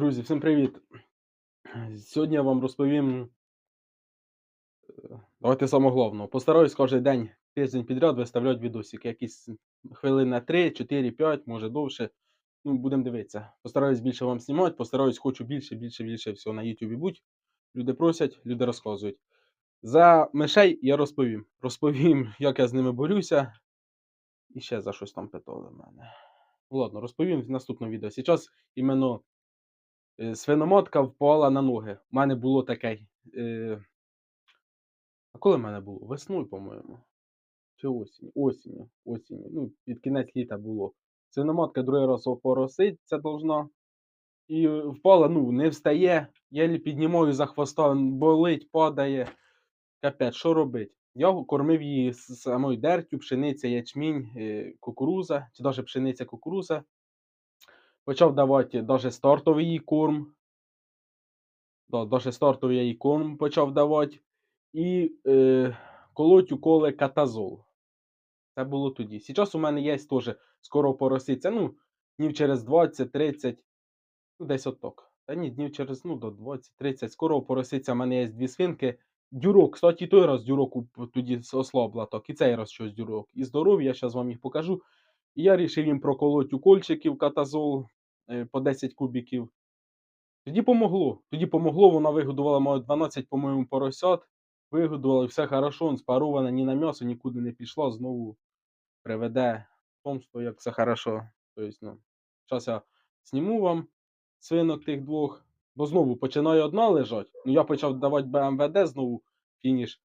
Друзі, всім привіт! Сьогодні я вам розповім. е, Давайте головного. Постараюсь кожен день тиждень підряд виставляти відосик. Якісь хвилин на 3, 4, 5, може довше. Ну, будемо дивитися. Постараюсь більше вам знімати, постараюсь, хочу більше, більше, більше всього на YouTube будь. Люди просять, люди розказують. За мишей я розповім. Розповім, як я з ними борюся. І ще за щось там питали мене. Ладно, розповім в наступному відео. Зараз іменно свиномотка впала на ноги. У мене було таке. Е... А коли в мене було? Весною, по-моєму. Чи осінь? Осінню. Осінню. Ну, під кінець літа було. Свиномотка другий раз опороситься должна. І е, впала, ну, не встає. Єлі піднімаю за хвоста, болить, падає. Капець, що робить? Я кормив її самою дертю, пшениця, ячмінь, е, кукуруза, чи навіть пшениця кукуруза. Почав давати навіть стартовий їй корм. Навіть стартовий їй корм почав давати. І е, колоть уколи катазол. Це було тоді. Зараз у мене є теж скоро пороситься. Ну, днів через 20-30, ну, десь отак. Та ні, днів через ну, до 20-30. Скоро пороситься, у мене є дві свинки. Дюрок, кстати, той раз дюрок тоді ослабла так, і цей раз щось дюрок. І здорові, я зараз вам їх покажу. І я вирішив їм проколоть укольчиків катазол по 10 кубіків. Тоді помогло. Тоді помогло, вона вигодувала маю 12, по-моєму, поросят. Вигодувала, і все хорошо, спарована, ні на м'ясо, нікуди не пішла, знову приведе помство, як все хорошо. Тобто, ну, зараз я зніму вам свинок тих двох, бо знову починає одна лежать. Ну, я почав давати БМВД знову фініш.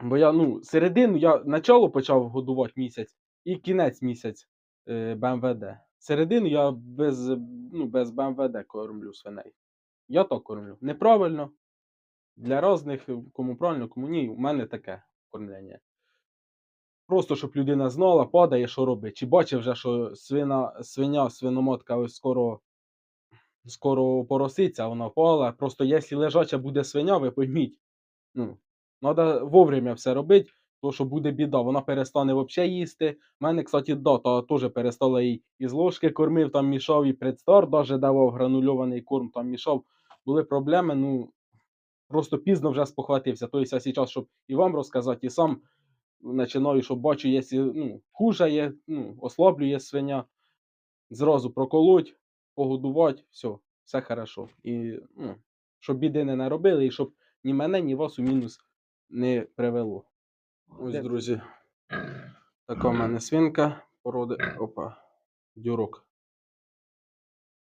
Бо я, ну, середину, я начало почав годувати місяць і кінець місяць е, БМВД. Середину я без, ну, без БМВД кормлю свиней. Я так кормлю. Неправильно. Для різних, кому правильно, кому ні. У мене таке кормлення. Просто щоб людина знала, падає, що робить. Чи бачив вже, що свина, свиня, свиномотка ось скоро, скоро пороситься, вона впала. Просто якщо лежача буде свиня, ви пойміть, ну, треба вовремя все робити, тому що буде біда. Вона перестане взагалі їсти. У мене, кстати, да, та теж перестала їй із ложки кормив, там мішав і предстар, навіть давав гранульований корм, там мішав. Були проблеми, ну просто пізно вже спохватився. Тобто я зараз, щоб і вам розказати, і сам починаю, щоб бачу, якщо ну, хужає, ну, ослаблює свиня, зразу проколоть, погодувати, все, все хорошо. І ну, щоб біди не наробили, і щоб ні мене, ні вас у мінус не привело. Ось, друзі, така в мене свинка породи. Опа, дюрок.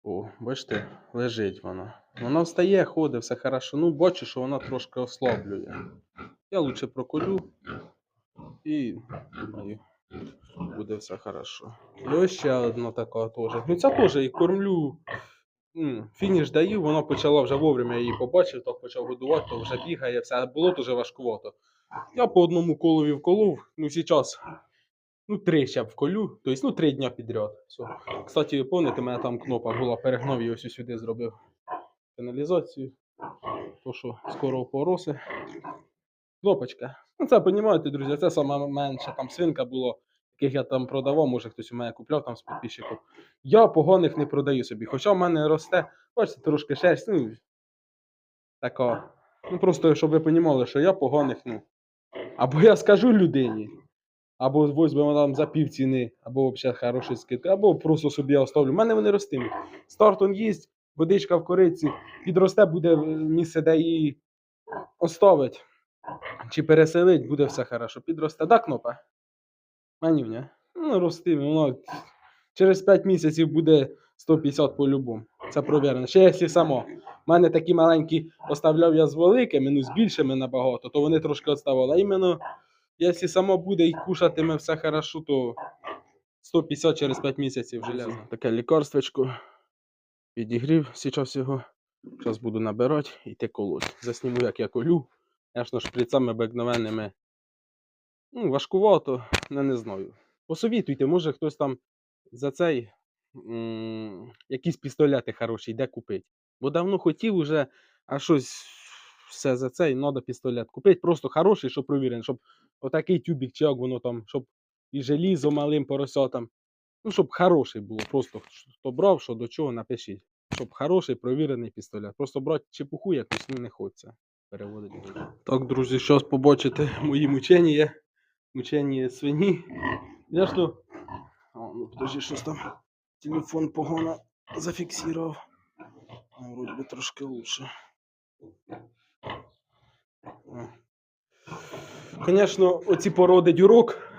О, бачите, лежить вона. Вона встає, ходить, все хорошо. Ну, бачу, що вона трошки ослаблює. Я лучше проколю і думаю, буде все хорошо. І ось ще одна така теж. Ну, ця теж і кормлю. Фініш даю, вона почала вже вовремя я її побачив, так почав годувати, то вже бігає, все було дуже важкувато. Я по одному колові вколов, ну зараз, ну, три ще вколю, тобто, ну, три дня підряд. Все. Кстати, пам'ятаєте, у мене там кнопка була, перегнав її ось сюди зробив каналізацію. То, що скоро пороси. Кнопочка. Ну, це, розумієте, друзі, це саме менша там свинка була, яких я там продавав, може хтось у мене купляв там з підписчиків. Я поганих не продаю собі. Хоча в мене росте, бачите, трошки шерсть, ну, така. Ну, просто, щоб ви розуміли, що я поганих, ну. Або я скажу людині, або візьмемо там за пів ціни, або взагалі хороший скидка, або просто собі я оставлю. У мене вони ростимуть. Старт он їсть, водичка в кориці, підросте, буде е, місце, де її оставить. Чи переселить, буде все хорошо. Підросте. Да, кнопа? Манюня. Ну, рости, воно через 5 місяців буде 150 по-любому. Це провірено. Ще якщо само. У мене такі маленькі оставляв я з великими, ну з більшими набагато, то вони трошки відставали. А іменно, якщо само буде і кушатиме все хорошо, то 150 через 5 місяців железно. Таке лікарствечко. Підігрів зараз його. Зараз буду набирати і йти колоть. Засніму, як я колю. Звісно, шприцами обикновенними. Ну, важкувато, не, не знаю. Посовітуйте, може хтось там за цей якісь пістолети хороші йде купити. Бо давно хотів уже, а щось все за цей, треба пістолет купити. Просто хороший, щоб провірений, щоб отакий тюбік, чи як воно там, щоб і желізо малим поросятам. Ну, щоб хороший було. Просто хто брав, що до чого, напишіть. щоб хороший провірений пістолет. Просто брати чепуху якусь ну, не хочеться переводити. Так, друзі, зараз побачите мої мучення. Мучення свині. Я то. О, ну подожди, щось там. Телефон погано зафіксував. О, Вроді би трошки лучше. Звісно, оці породи дюрок,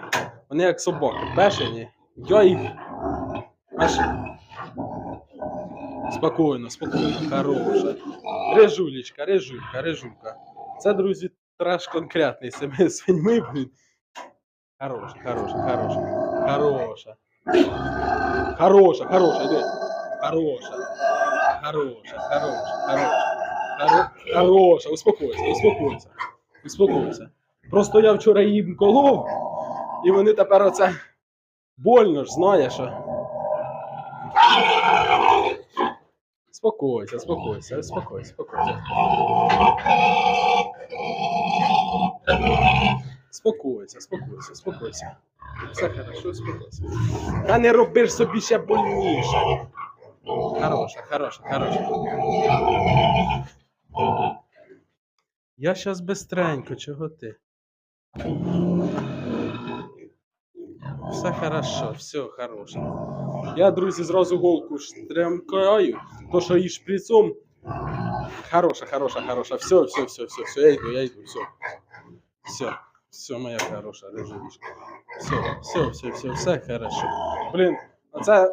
вони як собаки, бешені. Я їх. Аж... Спокійно, спокійно, хороша. Режулечка, режулька, режулька. Це, друзі, треш конкретний цими свиньми, блін. Хороша, хороша, хороша. Хороша. Хороша, хороша, іди. Хороша. Хороша, хороша, хороша. Хоро- Хороша, успокойся, успокойся. Успокойся. Просто я вчора їм колов, і вони тепер оце больно ж, знаєш. Спокойся, спокойся, успокойся, спокойся. Спокойся, спокойся, спокойся. Все хорошо, успокойся. Та не робиш собі ще больніше. Хороша, хороша, хороша. Я щас быстренько, чого ти? Все хорошо, все хорошо. Я, друзі, зразу голку штремкаю, то що і шприцом. Хороша, хороша, хороша. Все, все, все, все, все, я йду, я йду, все. Все, все, моя хороша режимішка. Все, все, все, все, все хорошо. Блін, оце,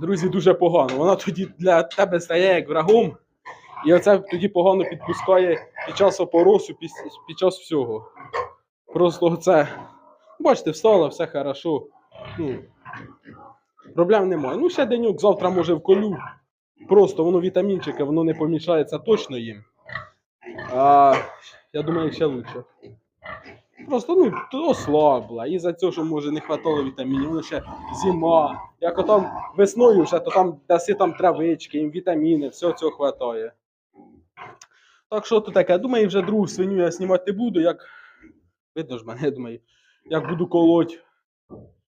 друзі, дуже погано. Вона тоді для тебе стає як врагом. І оце тоді погано підпускає під час опоросу, під, під час всього. Просто це. Бачите, встала, все хорошо. Ну, проблем немає. Ну, ще денюк, завтра може вколю. Просто воно вітамінчики, воно не помішається точно їм. А, я думаю, ще лучше. Просто ну, ослабла. І за цього, що може не хватало вітамінів, воно ще зима. Як отам весною вже, то там даси там травички, їм вітаміни, все цього хватає. Так що то таке, думаю, вже другу свиню я знімати буду, як. Видно ж мене, думаю, як буду колоть.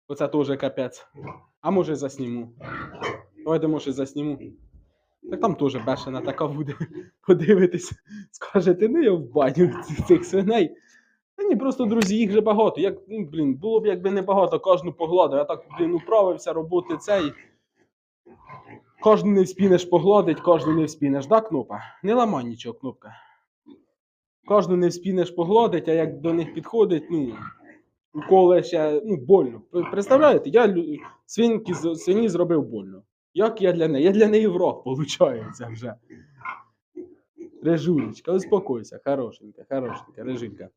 Оце теж капець. А може засніму. Давайте, може, засніму. Так там теж бешена така буде. Подивитись. Скажете, ну я в баню цих свиней. Та ні, просто, друзі, їх же багато. Як, ну, блін, було б якби не багато, кожну погладив. Я так, блін, управився роботи цей. Кожну не вспінеш погладить, кожну не вспінеш. Да, кнопа? Не ламай нічого, кнопка. Кожну не вспінеш погладить, а як до них підходить, ну, уколе ще, ну, больно. Представляєте, я свинки, свині зробив больно. Як я для неї? Я для неї враг, виходить вже. Режулечка, успокойся, хорошенька, хорошенька, режулька.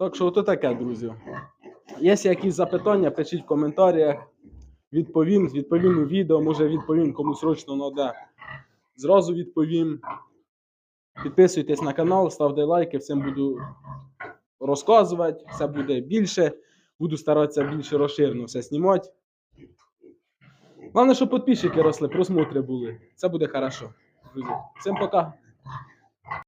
Так що ото таке, друзі. Є якісь запитання, пишіть в коментарях. Відповім, відповім у відео, може відповім кому срочно треба. Зразу відповім. Підписуйтесь на канал, ставте лайки, всім буду розказувати, все буде більше. Буду старатися більше розширено все знімати. Головне, щоб підписчики росли, просмотри були. Це буде хорошо. Друзі, всім пока.